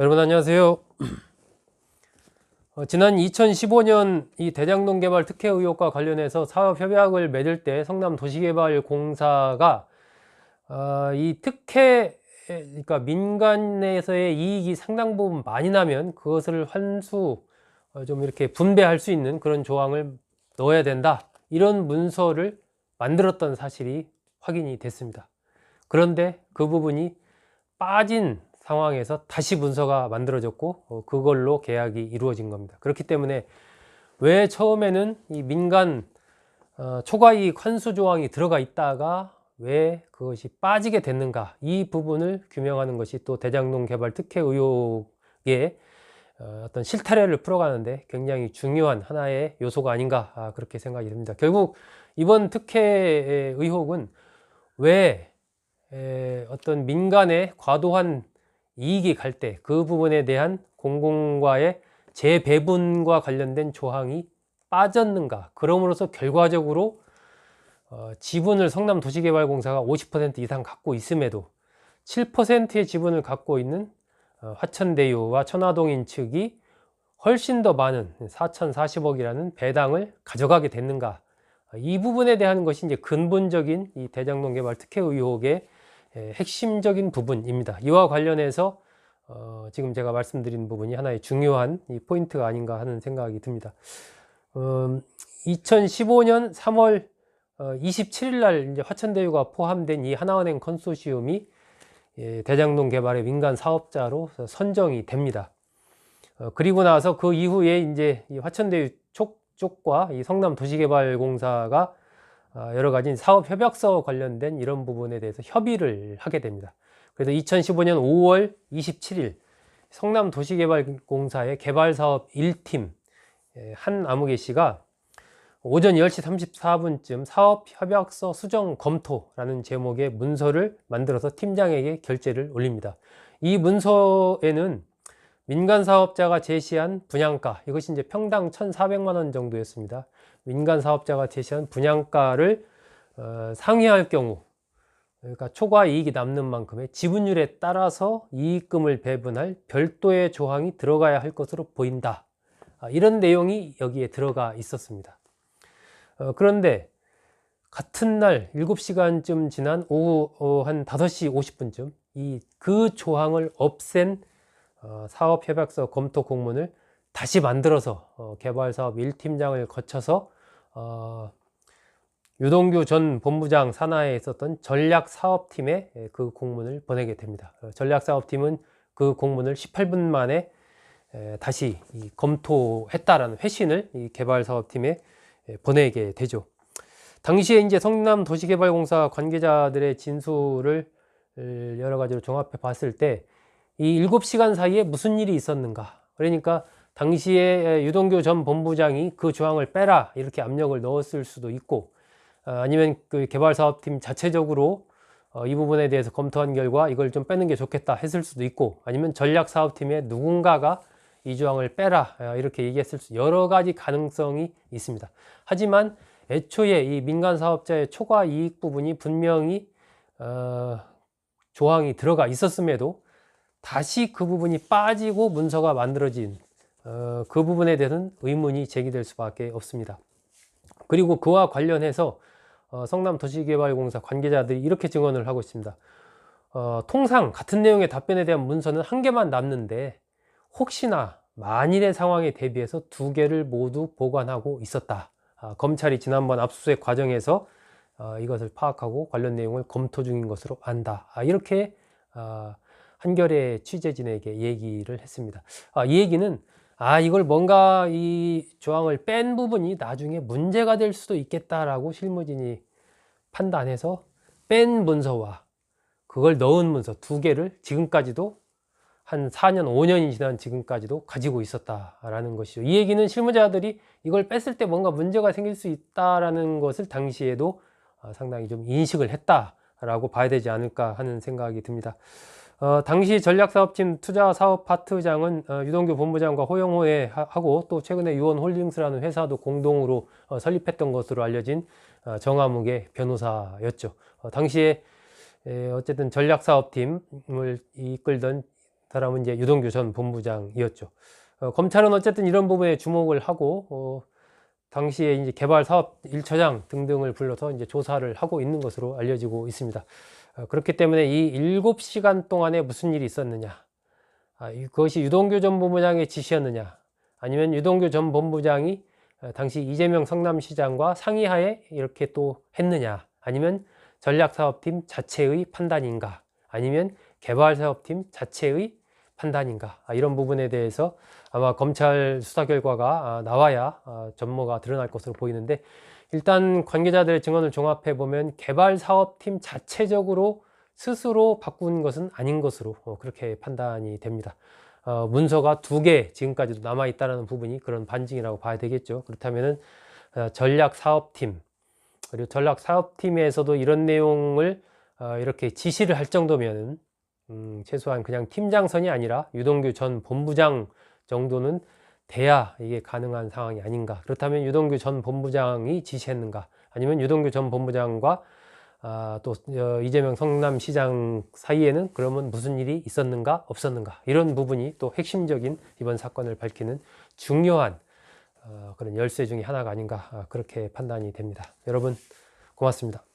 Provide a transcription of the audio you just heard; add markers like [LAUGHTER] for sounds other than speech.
여러분 안녕하세요. [CLEARS THROAT] 어, 지난 2015년 이 대장동 개발 특혜 의혹과 관련해서 사업 협약을 맺을 때 성남 도시개발공사가 어, 이 특혜 그러니까 민간에서의 이익이 상당 부분 많이 나면 그것을 환수 어, 좀 이렇게 분배할 수 있는 그런 조항을 넣어야 된다 이런 문서를 만들었던 사실이 확인이 됐습니다. 그런데 그 부분이 빠진 상황에서 다시 문서가 만들어졌고 어, 그걸로 계약이 이루어진 겁니다. 그렇기 때문에 왜 처음에는 이 민간 어, 초과이익 환수 조항이 들어가 있다가 왜 그것이 빠지게 됐는가 이 부분을 규명하는 것이 또 대장동 개발 특혜 의혹의 어, 어떤 실타래를 풀어가는데 굉장히 중요한 하나의 요소가 아닌가 아, 그렇게 생각이 듭니다. 결국 이번 특혜 의혹은 왜 에, 어떤 민간의 과도한 이익이 갈 때 그 부분에 대한 공공과의 재배분과 관련된 조항이 빠졌는가? 그럼으로써 결과적으로 어, 지분을 성남도시개발공사가 50% 이상 갖고 있음에도 7%의 지분을 갖고 있는 어, 화천대유와 천화동인 측이 훨씬 더 많은 4,040억이라는 배당을 가져가게 됐는가? 이 부분에 대한 것이 이제 근본적인 이 대장동 개발 특혜 의혹의 예, 핵심적인 부분입니다. 이와 관련해서 어, 지금 제가 말씀드린 부분이 하나의 중요한 이 포인트가 아닌가 하는 생각이 듭니다. 음, 2015년 3월 어, 27일 날 화천대유가 포함된 이 하나은행 컨소시엄이 예, 대장동 개발의 민간 사업자로 선정이 됩니다. 어, 그리고 나서 그 이후에 이제 이 화천대유 쪽, 쪽과 이 성남도시개발공사가 어, 여러 가지 사업 협약서 관련된 이런 부분에 대해서 협의를 하게 됩니다. 그래서 2015년 5월 27일 성남 도시개발공사의 개발사업 1팀 예, 한아무개 씨가 오전 10시 34분쯤 사업 협약서 수정 검토라는 제목의 문서를 만들어서 팀장에게 결제를 올립니다. 이 문서에는 민간 사업자가 제시한 분양가 이것이 이제 평당 1,400만 원 정도였습니다. 민간 사업자가 제시한 분양가를 어, 상회할 경우 그러니까 초과 이익이 남는 만큼의 지분율에 따라서 이익금을 배분할 별도의 조항이 들어가야 할 것으로 보인다. 아, 이런 내용이 여기에 들어가 있었습니다. 어, 그런데 같은 날 7시간쯤 지난 오후 어, 한 5시 50분쯤 이 그 조항을 없앤 어, 사업협약서 검토 공문을 다시 만들어서 어, 개발사업 1팀장을 거쳐서 어, 유동규 전 본부장 산하에 있었던 전략사업팀에 예, 그 공문을 보내게 됩니다. 어, 전략사업팀은 그 공문을 18분 만에 에, 다시 이 검토했다라는 회신을 이 개발사업팀에 에, 보내게 되죠. 당시에 이제 성남 도시개발공사 관계자들의 진술을 여러 가지로 종합해 봤을 때 이 7시간 사이에 무슨 일이 있었는가? 그러니까 당시에 유동규 전 본부장이 그 조항을 빼라 이렇게 압력을 넣었을 수도 있고 어, 아니면 그 개발사업팀 자체적으로 어, 이 부분에 대해서 검토한 결과 이걸 좀 빼는 게 좋겠다 했을 수도 있고 아니면 전략사업팀의 누군가가 이 조항을 빼라 어, 이렇게 얘기했을 수 여러 가지 가능성이 있습니다. 하지만 애초에 이 민간 사업자의 초과 이익 부분이 분명히 어, 조항이 들어가 있었음에도 다시 그 부분이 빠지고 문서가 만들어진 어, 그 부분에 대해서는 의문이 제기될 수밖에 없습니다. 그리고 그와 관련해서 어, 성남도시개발공사 관계자들이 이렇게 증언을 하고 있습니다. 어, 통상 같은 내용의 답변에 대한 문서는 한 개만 남는데 혹시나 만일의 상황에 대비해서 두 개를 모두 보관하고 있었다. 아, 검찰이 지난번 압수수색 과정에서 어, 이것을 파악하고 관련 내용을 검토 중인 것으로 안다. 아, 이렇게 아, 한결의 취재진에게 얘기를 했습니다. 아, 이 얘기는 아, 이걸 뭔가 이 조항을 뺀 부분이 나중에 문제가 될 수도 있겠다라고 실무진이 판단해서 뺀 문서와 그걸 넣은 문서 두 개를 지금까지도 한 4년, 5년이 지난 지금까지도 가지고 있었다라는 것이죠. 이 얘기는 실무자들이 이걸 뺐을 때 뭔가 문제가 생길 수 있다라는 것을 당시에도 어, 상당히 좀 인식을 했다라고 봐야 되지 않을까 하는 생각이 듭니다. 어, 당시 전략사업팀 투자사업 파트장은 어, 유동규 본부장과 호영호에 하고 또 최근에 유원홀딩스라는 회사도 공동으로 어, 설립했던 것으로 알려진 어, 정화묵의 변호사였죠. 어, 당시에 에, 어쨌든 전략사업팀을 이끌던 사람은 이제 유동규 전 본부장이었죠. 어, 검찰은 어쨌든 이런 부분에 주목을 하고 어, 당시에 이제 개발 사업 1처장 등등을 불러서 이제 조사를 하고 있는 것으로 알려지고 있습니다. 어, 그렇기 때문에 이 7시간 동안에 무슨 일이 있었느냐? 아, 이- 그것이 유동규 전 본부장의 지시였느냐? 아니면 유동규 전 본부장이 어, 당시 이재명 성남시장과 상의하에 이렇게 또 했느냐? 아니면 전략사업팀 자체의 판단인가? 아니면 개발사업팀 자체의 판단인가? 아, 이런 부분에 대해서 아마 검찰 수사 결과가 아, 나와야 아, 전모가 드러날 것으로 보이는데 일단 관계자들의 증언을 종합해 보면 개발 사업팀 자체적으로 스스로 바꾼 것은 아닌 것으로 어, 그렇게 판단이 됩니다. 어, 문서가 두 개 지금까지도 남아 있다는 부분이 그런 반증이라고 봐야 되겠죠. 그렇다면은 어, 전략 사업팀 그리고 전략 사업팀에서도 이런 내용을 어, 이렇게 지시를 할 정도면은 음, 최소한 그냥 팀장선이 아니라 유동규 전 본부장 정도는 돼야 이게 가능한 상황이 아닌가. 그렇다면 유동규 전 본부장이 지시했는가? 아니면 유동규 전 본부장과 아, 또 어, 이재명 성남시장 사이에는 그러면 무슨 일이 있었는가 없었는가 이런 부분이 또 핵심적인 이번 사건을 밝히는 중요한 어, 그런 열쇠 중에 하나가 아닌가 아, 그렇게 판단이 됩니다. 여러분 고맙습니다.